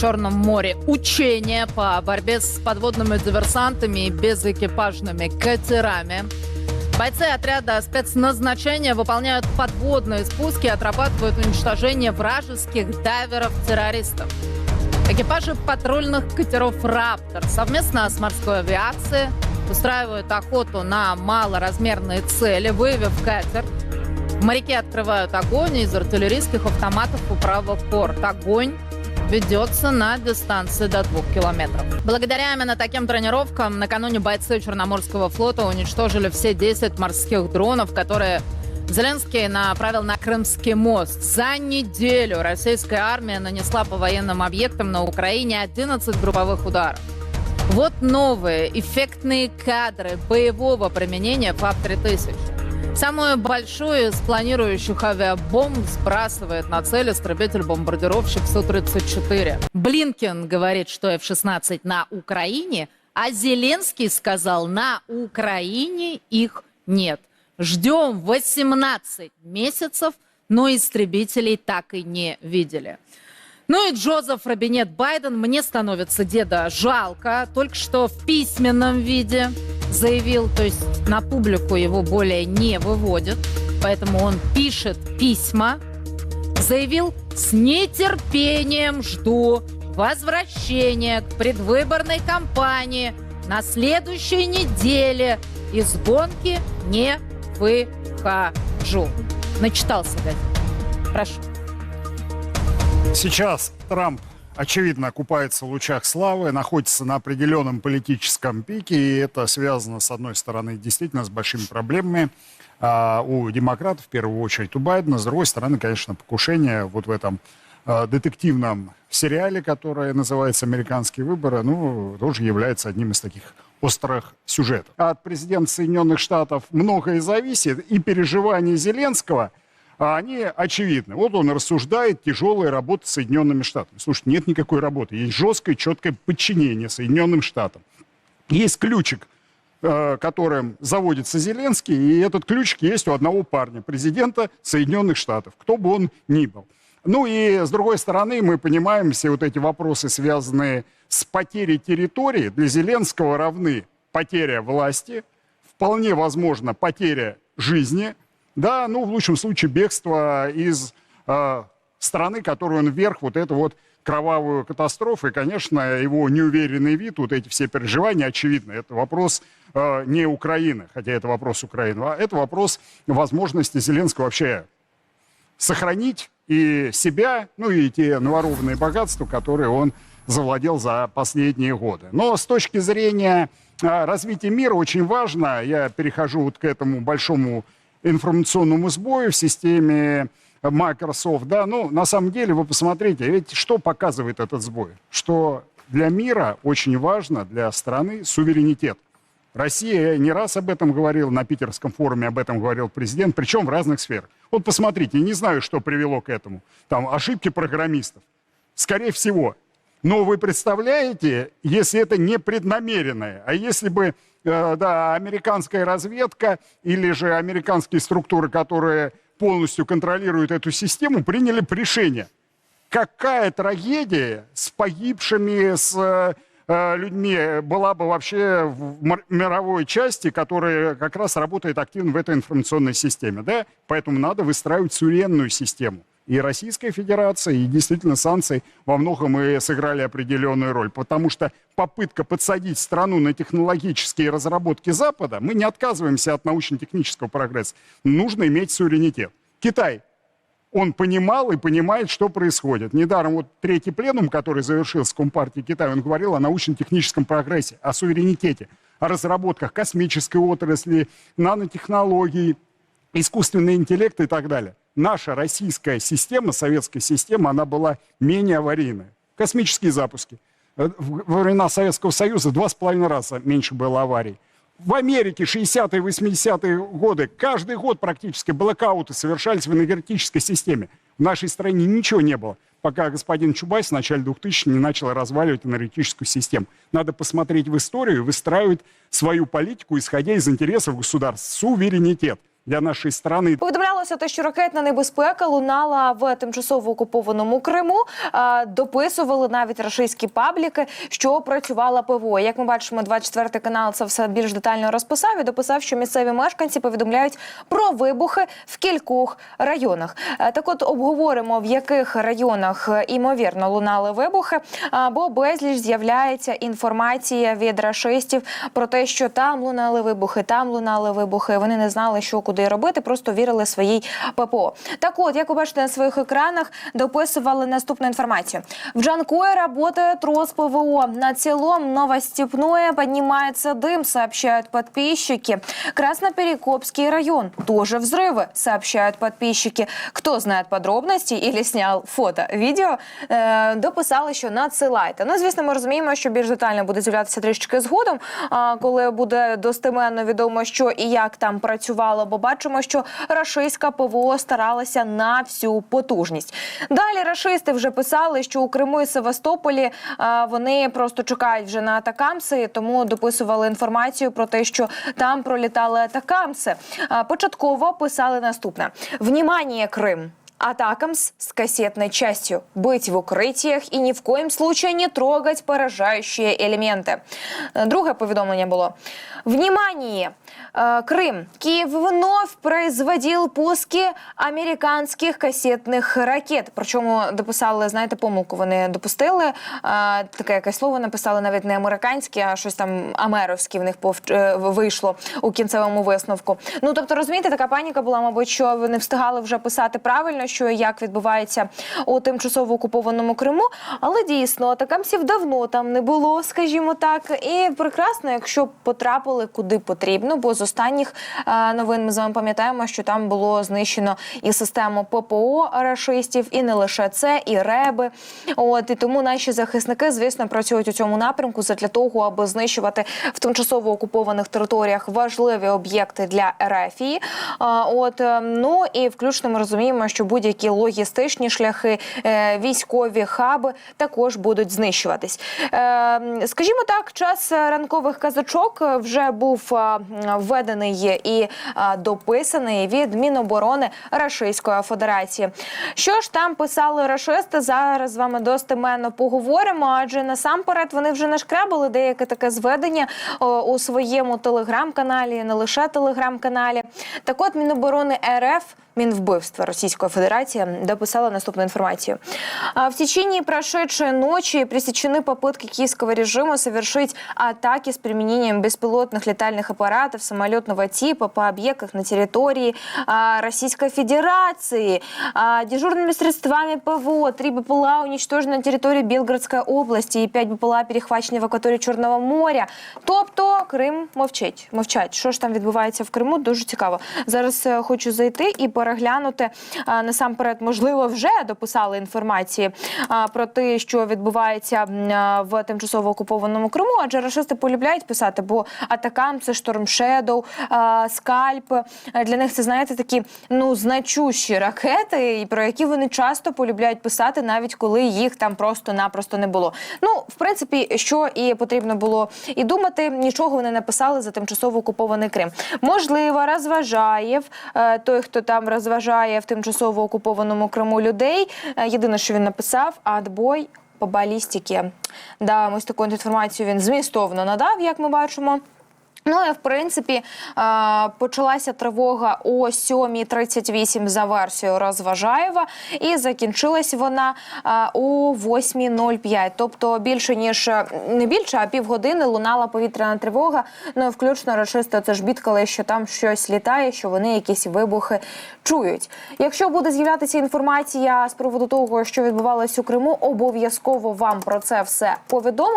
Черном море учения по борьбе с подводными диверсантами и безэкипажными катерами. Бойцы отряда спецназначения выполняют подводные спуски отрабатывают уничтожение вражеских дайверов-террористов. Экипажи патрульных катеров «Раптор» совместно с морской авиацией устраивают охоту на малоразмерные цели, выявив катер. Моряки открывают огонь из артиллерийских автоматов у правого порт. Огонь ведется на дистанции до двух километров. Благодаря именно таким тренировкам накануне бойцы Черноморского флота уничтожили все 10 морских дронов, которые Зеленский направил на Крымский мост. За неделю российская армия нанесла по военным объектам на Украине 11 групповых ударов. Вот новые эффектные кадры боевого применения ФАП-3000. Самую большую из планирующих авиабомб сбрасывает на цель истребитель-бомбардировщик Су-34. Блинкен говорит, что F-16 на Украине, а Зеленский сказал, на Украине их нет. Ждем 18 месяцев, но истребителей так и не видели. Ну и Джозеф Робинет Байден, мне становится деда жалко, только что в письменном виде заявил, то есть на публику его более не выводят, поэтому он пишет письма, заявил, с нетерпением жду возвращения к предвыборной кампании на следующей неделе из гонки не выхожу. Начитался, газет. Прошу. Сейчас Трамп, очевидно, купается в лучах славы, находится на определенном политическом пике, и это связано, с одной стороны, действительно с большими проблемами а, у демократов, в первую очередь у Байдена, с другой стороны, конечно, покушение вот в этом а, детективном сериале, который называется «Американские выборы», ну, тоже является одним из таких острых сюжетов. От президента Соединенных Штатов многое зависит, и переживания Зеленского – а они очевидны. Вот он рассуждает тяжелая работа с Соединенными Штатами. Слушайте, нет никакой работы. Есть жесткое, четкое подчинение Соединенным Штатам. Есть ключик, э, которым заводится Зеленский, и этот ключик есть у одного парня, президента Соединенных Штатов, кто бы он ни был. Ну и с другой стороны, мы понимаем, все вот эти вопросы, связанные с потерей территории, для Зеленского равны потеря власти, вполне возможно потеря жизни – да, ну, в лучшем случае, бегство из э, страны, которую он вверх, вот эту вот кровавую катастрофу. И, конечно, его неуверенный вид, вот эти все переживания, очевидно, это вопрос э, не Украины, хотя это вопрос Украины, а это вопрос возможности Зеленского вообще сохранить и себя, ну и те наворованные богатства, которые он завладел за последние годы. Но с точки зрения э, развития мира очень важно, я перехожу вот к этому большому информационному сбою в системе Microsoft, да, ну, на самом деле, вы посмотрите, ведь что показывает этот сбой? Что для мира очень важно, для страны, суверенитет. Россия не раз об этом говорила, на питерском форуме об этом говорил президент, причем в разных сферах. Вот посмотрите, не знаю, что привело к этому. Там ошибки программистов. Скорее всего, но вы представляете, если это не преднамеренное, а если бы э, да, американская разведка или же американские структуры, которые полностью контролируют эту систему, приняли решение. Какая трагедия с погибшими, с э, людьми была бы вообще в мировой части, которая как раз работает активно в этой информационной системе. Да? Поэтому надо выстраивать суверенную систему и Российская Федерация, и действительно санкции во многом и сыграли определенную роль. Потому что попытка подсадить страну на технологические разработки Запада, мы не отказываемся от научно-технического прогресса. Нужно иметь суверенитет. Китай он понимал и понимает, что происходит. Недаром вот третий пленум, который завершился в Компартии Китая, он говорил о научно-техническом прогрессе, о суверенитете, о разработках космической отрасли, нанотехнологий, искусственный интеллект и так далее наша российская система, советская система, она была менее аварийная. Космические запуски. Э, во времена Советского Союза два с половиной раза меньше было аварий. В Америке 60-е, 80-е годы каждый год практически блокауты совершались в энергетической системе. В нашей стране ничего не было, пока господин Чубайс в начале 2000 не начал разваливать энергетическую систему. Надо посмотреть в историю и выстраивать свою политику, исходя из интересов государств. Суверенитет. Для нашей страны. Повідомлялося те, що ракетна небезпека лунала в тимчасово окупованому Криму. Дописували навіть рашистські пабліки, що працювала ПВО. Як ми бачимо, 24 канал це все більш детально розписав і дописав, що місцеві мешканці повідомляють про вибухи в кількох районах. Так, от обговоримо в яких районах е, імовірно лунали вибухи, бо безліч з'являється інформація від рашистів про те, що там лунали вибухи, там лунали вибухи. Вони не знали, що куди робити, просто вірили своїй ППО. Так, от як ви бачите на своїх екранах, дописували наступну інформацію. В Джанкое работает трос ПВО. Над селом Новостепное поднимается дым, сообщают подписчики. Красноперекопский район. Тоже взрывы, сообщают подписчики. Кто знает подробности или снял фото, відео, е, дописали, що надсилайте. Ну, звісно, ми розуміємо, що більш детально буде з'являтися трішки згодом, а, коли буде достеменно відомо, що і як там працювало, бо бачимо, що рашистська ПВО старалася на всю потужність. Далі рашисти вже писали, що у Криму і Севастополі а, вони просто чекають вже на атакамси, тому дописували інформацію про те, що там пролітали атакамси. А, Початково писали наступне: Внімання, Крим! Атакамс с кассетной частью. Быть в укрытиях и ни в коем случае не трогать поражающие элементы. Е, Друге повідомлення було. Внимание! Э, Крым. Киев вновь производил пуски американських касетних ракет. Причому дописали, знаєте, помилку вони допустили. Е, Таке якесь слово написали навіть не американське, а щось там амеровське в них повч- е, вийшло у кінцевому висновку. Ну тобто, розумієте, така паніка була, мабуть, що вони встигали вже писати правильно, що і як відбувається у тимчасово окупованому Криму. Але дійсно атакамсів давно там не було, скажімо так. І прекрасно, якщо потрапили куди потрібно, бо з останніх е, новин ми з вами пам'ятаємо, що там було знищено і систему ППО рашистів, і не лише це, і реби. От і тому наші захисники, звісно, працюють у цьому напрямку для того, аби знищувати в тимчасово окупованих територіях важливі об'єкти для РФІ. А, От е, ну і включно ми розуміємо, що будь-які логістичні шляхи, е, військові хаби також будуть знищуватись. Е, Скажімо так, час ранкових казачок вже був введений і дописаний від Міноборони Рашистської Федерації. Що ж там писали рашисти? Зараз з вами достеменно поговоримо, адже насамперед вони вже нашкрабили деяке таке зведення у своєму телеграм-каналі, не лише телеграм-каналі. Так от Міноборони РФ Минвбывства Российской Федерации дописала наступную информацию. А, В течение прошедшей ночи пресечены попытки киевского режима совершить атаки с применением беспилотных летальных аппаратов самолетного типа по объектам на территории а, Российской Федерации. А, Дежурными средствами ПВО три БПЛА уничтожены на территории Белгородской области и пять БПЛА перехвачені в акваторії Чорного моря. Тобто Крим мовчить. Мовчать. Що ж там відбувається в Криму? Дуже цікаво. Зараз е, хочу зайти і переглянути насамперед, можливо, вже дописали інформації про те, що відбувається в тимчасово окупованому Криму. Адже рашисти полюбляють писати, бо атакам це Шторм Шедоу, скальп. Для них це знаєте такі ну значущі ракети, про які вони часто полюбляють писати, навіть коли їх там просто-напросто не було. Ну, в принципі, що і потрібно було і думати, нічого вони не писали за тимчасово окупований Крим. Можливо, розважаєв е, той, хто там розважає в тимчасово окупованому Криму людей. Е, Єдине, що він написав, адбой по балістіки. Да, ось таку інформацію він змістовно надав, як ми бачимо. Ну і в принципі почалася тривога о 7.38 за версією Розважаєва, і закінчилась вона о 8.05. Тобто більше ніж е, не більше, а півгодини лунала повітряна тривога. Ну і включно рашисти це ж бідкали, що там щось літає, що вони якісь вибухи чують. Якщо буде з'являтися інформація з приводу того, що відбувалось у Криму, обов'язково вам про це все повідомимо.